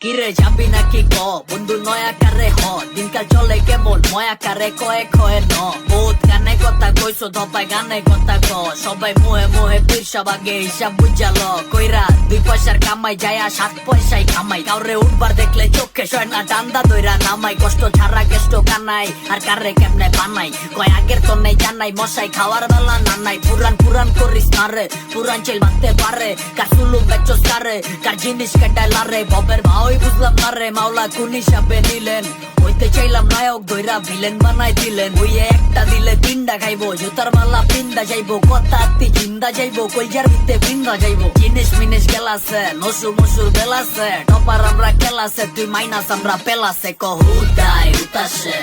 কিরে যাবি নাকি ক? বন্ধু নয়া কারে হ? দিনকাল চলে কেমন? ময়া কারে কয়েক হয় ন? বহুত কথা কইছো ধপাই গানে কথা ক। সবাই মোহে মোহে পয়সা বাগে হিসাব বুঝাল কইরা দুই পয়সার কামাই যায়া সাত পয়সায় কামাই। কাউরে উঠবার দেখলে চোখে সয় না ডান্দা দইরা নামাই। কষ্ট ছাড়া কেষ্ট কানাই, আর কারে কেমনে বানাই? কয় আগের তো নেই জানাই, মশাই খাওয়ার বেলা নানাই পুরান পুরান করিস না রে, পুরান চেল বাঁধতে পারে। কার সুলুম বেচস কারে কার জিনিস কেটাই লারে ববের ভাওই বুঝলাম না রে, মাওলা কোন হিসাবে নিলেন। হইতে চাইলাম নায়ক ধইরা ভিলেন বানাই দিলেন। ওই একটা দিলে তিনটা খাইবো জুতার মালা পিন্দা যাইবো, কথা আত্মি জিন্দা যাইবো কলজার ভিতরে পিন্দা যাইবো। জিনিস মিনিস গেলাছে, নসু মসুর বেলাছে, টপার আমরা খেলাছে, তুই মাইনাস আমরা পেলাছে, ক হুদাই উতাসে,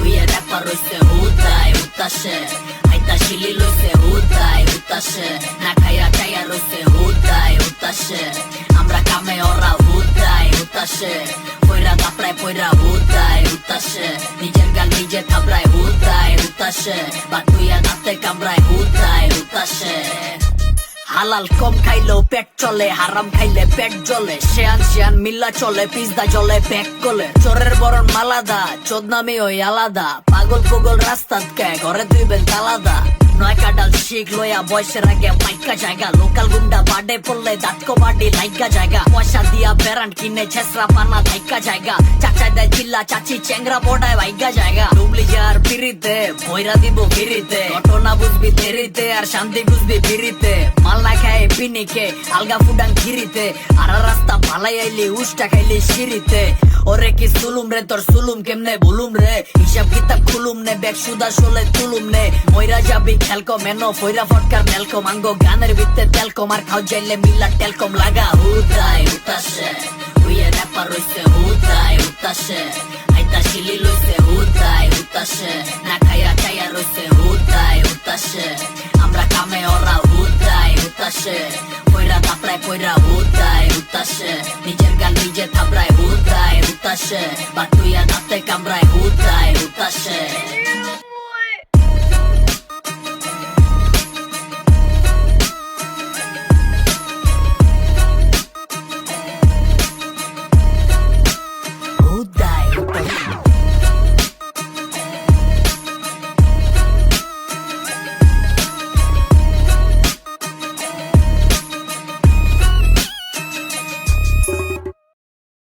উইয়ে র্যাপার রইছে হুদাই উতাসে, আইতা শিলি লইছে হুদাই উতাসে, না খাইয়া খাইয়া রইছে হুদাই উতাসে, আমরা কামে ওরা হুদাই উতাসে, পয়রা দাপড়ায় পয়রা হুদাই উতাসে, নিজের গাল নিজে থাবড়ায় উতাসে বাটুইয়া দাঁতে কামড়ায় হুতায় হুতাশে। হালাল কম খাইলেও পেট চলে, হারাম খাইলে পেট জ্বলে। শেয়ান শেয়ান মিল্লা চলে, পিজদা জলে প্যাক কলে চোরের বরণ মালাদা, চোদনামি ওই আলাদা। পাগল পুগল রাস্তাত কে, ঘরে দুইবেন আলাদা। নয় কাডাল শিখ লইয়া বয়সের আগে পাইকা জায়গা। লোকাল গুন্ডা বাডে পড়লে দাঁতকো বাডি লাইকা জায়গা। পয়সা দিয়া বেরান কিনে ছেসরা পানা ধাইকা জায়গা। চাচা দেয় চিল্লা, চাচি চেংরা বড়ায় ভাইগা জায়গা। ডুবলি যার ফিরিতে ভৈরা দিব ফিরিতে। ঘটনা বুঝবি দেরিতে, আর শান্তি বুঝবি ফিরিতে। মাল না খায় পিনিকে, আলগা ফুডান খিরিতে আর রাস্তা ভালাই আইলি, উষ্টা খাইলি সিঁড়িতে। ওরে কি সুলুম রে তোর সুলুম কেমনে ভুলুম রে হিসাব কিতাব খুলুম নে ব্যাগ সুদা সোলে তুলুম নে ময়রা যাবি খেলকো মেনো ফইরা ফটকার মেলকো মাঙ্গো গানের ভিত্তে তেলকম আর খাও যাইলে মিল্লা টেলকম লাগা হুদাই উতাসে উইয়ে র্যাপার রইছে হুদাই উতাসে আইতা শিলি লইছে হুদাই উতাসে না খাইয়া খাইয়া রইছে হুদাই উতাসে আমরা কামে ওরা হুদাই উতাসে পয়রা দাপড়ায় পয়রা হুদাই উতাসে নিজের গাল নিজে থাবড়ায় হুদাই হুতাশে বাটুইয়া দাঁতে কামড়ায় হুতায় হুতাশে